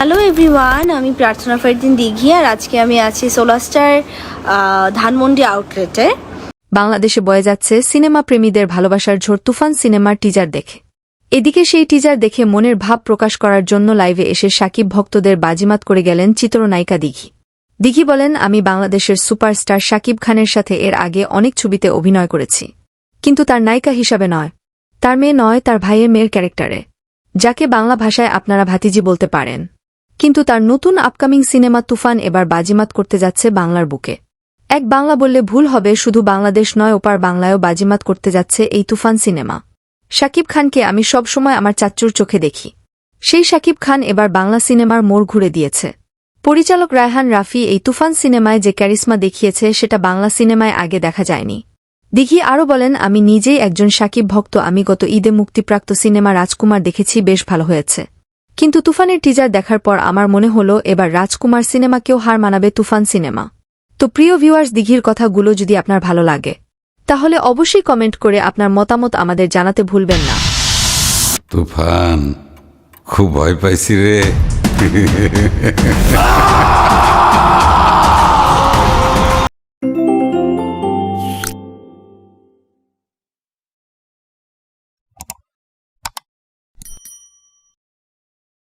Everyone আমি প্রার্থনা ফেরদিন দিঘি আর আজকে আমি আছি সোলাস্টার ধানমন্ডি আউটলেটে বাংলাদেশে বয়ে যাচ্ছে সিনেমা প্রেমীদের ভালোবাসার ঝড়, তুফান সিনেমার টিজার দেখে। এদিকে সেই টিজার দেখে মনের ভাব প্রকাশ করার জন্য লাইভে এসে সাকিব ভক্তদের বাজিমাত করে গেলেন চিত্রনায়িকা দিঘি। দিঘি বলেন, আমি বাংলাদেশের সুপারস্টার সাকিব খানের সাথে এর আগে অনেক ছবিতে অভিনয় করেছি। কিন্তু তার নায়িকা হিসাবে নয়। তার মেয়ে নয়, তার ভাইয়ের মেয়ের ক্যারেক্টারে যাকে বাংলা ভাষায় আপনারা ভাতিজি বলতে পারেন। কিন্তু তার নতুন আপকামিং সিনেমা তুফান এবার বাজিমাত করতে যাচ্ছে বাংলার বুকে। এক বাংলা বললে ভুল হবে, শুধু বাংলাদেশ নয়, ওপার বাংলায়ও বাজিমাত করতে যাচ্ছে এই তুফান সিনেমা। শাকিব খানকে আমি সব সময় আমার চাচ্চুর চোখে দেখি। সেই শাকিব খান এবার বাংলা সিনেমার মোড় ঘুরে দিয়েছে। পরিচালক রায়হান রাফি এই তুফান সিনেমায় যে ক্যারিসমা দেখিয়েছে, সেটা বাংলা সিনেমায় আগে দেখা যায়নি। দিঘি আরও বলেন, আমি নিজেই একজন শাকিব ভক্ত। আমি গত ঈদে মুক্তিপ্রাপ্ত সিনেমা রাজকুমার দেখেছি, বেশ ভালো হয়েছে। কিন্তু তুফানের টিজার দেখার পর আমার মনে হল, এবার রাজকুমার সিনেমাকেও হার মানাবে তুফান সিনেমা। তো প্রিয় ভিউয়ার্স দিঘির কথাগুলো যদি আপনার ভালো লাগে, তাহলে অবশ্যই কমেন্ট করে আপনার মতামত আমাদের জানাতে ভুলবেন না। তুফান, খুব ভয় পাইছি রে।